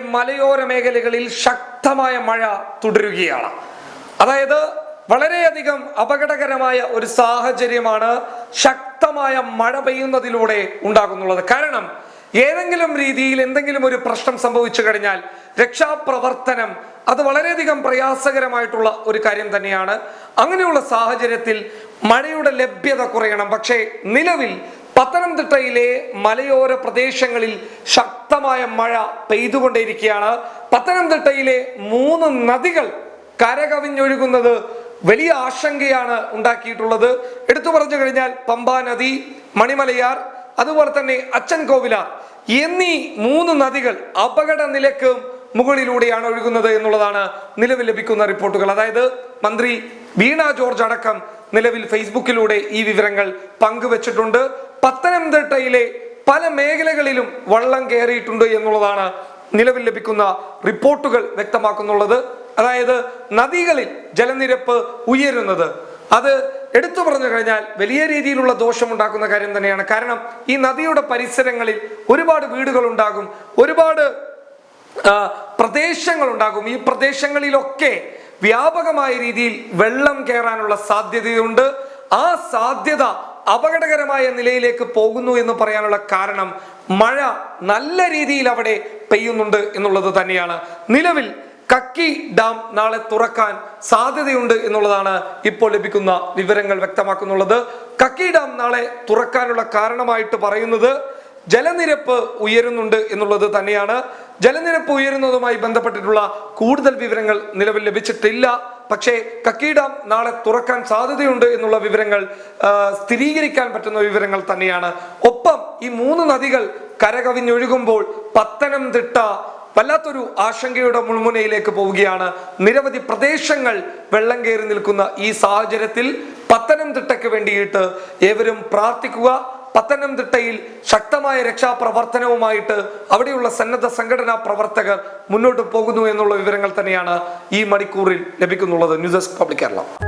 മലയോര മേഖലകളിൽ ശക്തമായ മഴ തുടരുകയാണ്. അതായത് വളരെയധികം അപകടകരമായ ഒരു സാഹചര്യമാണ് ശക്തമായ മഴ പെയ്യുന്നതിലൂടെ ഉണ്ടാകുന്നുള്ളത്. കാരണം ഏതെങ്കിലും രീതിയിൽ എന്തെങ്കിലും ഒരു പ്രശ്നം സംഭവിച്ചു കഴിഞ്ഞാൽ രക്ഷാപ്രവർത്തനം അത് വളരെയധികം പ്രയാസകരമായിട്ടുള്ള ഒരു കാര്യം തന്നെയാണ്. അങ്ങനെയുള്ള സാഹചര്യത്തിൽ മഴയുടെ ലഭ്യത കുറയണം. പക്ഷേ നിലവിൽ പത്തനംതിട്ടയിലെ മലയോര പ്രദേശങ്ങളിൽ ശക്തമായ മഴ പെയ്തുകൊണ്ടേയിരിക്കുകയാണ്. പത്തനംതിട്ടയിലെ മൂന്ന് നദികൾ കരകവിഞ്ഞൊഴുകുന്നത് വലിയ ആശങ്കയാണ് ഉണ്ടാക്കിയിട്ടുള്ളത്. എടുത്തു പറഞ്ഞു കഴിഞ്ഞാൽ പമ്പാ നദി മണിമലയാർ അതുപോലെ തന്നെ അച്ചൻ കോവിലാർ എന്നീ മൂന്ന് നദികൾ അപകട നിലയ്ക്ക് മുകളിലൂടെയാണ് ഒഴുകുന്നത് എന്നുള്ളതാണ് നിലവിൽ ലഭിക്കുന്ന റിപ്പോർട്ടുകൾ. അതായത് മന്ത്രി വീണ ജോർജ് അടക്കം നിലവിൽ ഫേസ്ബുക്കിലൂടെ ഈ വിവരങ്ങൾ പങ്കുവച്ചിട്ടുണ്ട്. പത്തനംതിട്ടയിലെ പല മേഖലകളിലും വള്ളം കയറിയിട്ടുണ്ട് എന്നുള്ളതാണ് നിലവിൽ ലഭിക്കുന്ന റിപ്പോർട്ടുകൾ വ്യക്തമാക്കുന്നുള്ളത്. അതായത് നദികളിൽ ജലനിരപ്പ് ഉയരുന്നത്. അത് എടുത്തു പറഞ്ഞു കഴിഞ്ഞാൽ വലിയ രീതിയിലുള്ള ദോഷമുണ്ടാക്കുന്ന കാര്യം തന്നെയാണ്. കാരണം ഈ നദിയുടെ പരിസരങ്ങളിൽ ഒരുപാട് വീടുകൾ ഉണ്ടാകും ഒരുപാട് പ്രദേശങ്ങൾ ഉണ്ടാകും ഈ പ്രദേശങ്ങളിലൊക്കെ വ്യാപകമായ രീതിയിൽ വെള്ളം കയറാനുള്ള സാധ്യതയുണ്ട്. ആ സാധ്യത അപകടകരമായ നിലയിലേക്ക് പോകുന്നു എന്ന് പറയാനുള്ള കാരണം മഴ നല്ല രീതിയിൽ അവിടെ പെയ്യുന്നുണ്ട് എന്നുള്ളത് തന്നെയാണ്. നിലവിൽ കക്കി ഡാം നാളെ തുറക്കാൻ സാധ്യതയുണ്ട് എന്നുള്ളതാണ് ഇപ്പോൾ ലഭിക്കുന്ന വിവരങ്ങൾ വ്യക്തമാക്കുന്നുള്ളത്. കക്കി ഡാം നാളെ തുറക്കാനുള്ള കാരണമായിട്ട് പറയുന്നത് ജലനിരപ്പ് ഉയരുന്നുണ്ട് എന്നുള്ളത് തന്നെയാണ്. ജലനിരപ്പ് ഉയരുന്നതുമായി ബന്ധപ്പെട്ടിട്ടുള്ള കൂടുതൽ വിവരങ്ങൾ നിലവിൽ ലഭിച്ചിട്ടില്ല. പക്ഷേ കക്കി നാളെ തുറക്കാൻ സാധ്യതയുണ്ട് എന്നുള്ള വിവരങ്ങൾ സ്ഥിരീകരിക്കാൻ പറ്റുന്ന വിവരങ്ങൾ തന്നെയാണ്. ഒപ്പം ഈ മൂന്ന് നദികൾ കരകവിഞ്ഞൊഴുകുമ്പോൾ പത്തനംതിട്ട വല്ലാത്തൊരു ആശങ്കയുടെ മുൾമുനയിലേക്ക് പോവുകയാണ്. നിരവധി പ്രദേശങ്ങൾ വെള്ളം കയറി നിൽക്കുന്ന ഈ സാഹചര്യത്തിൽ പത്തനംതിട്ടയ്ക്ക് വേണ്ടിയിട്ട് ഏവരും പ്രാർത്ഥിക്കുക. പത്തനംതിട്ടയിൽ ശക്തമായ രക്ഷാപ്രവർത്തനവുമായിട്ട് അവിടെയുള്ള സന്നദ്ധ സംഘടനാ പ്രവർത്തകർ മുന്നോട്ട് പോകുന്നു എന്നുള്ള വിവരങ്ങൾ തന്നെയാണ് ഈ മണിക്കൂറിൽ ലഭിക്കുന്നുള്ളത്. News desk public Kerala.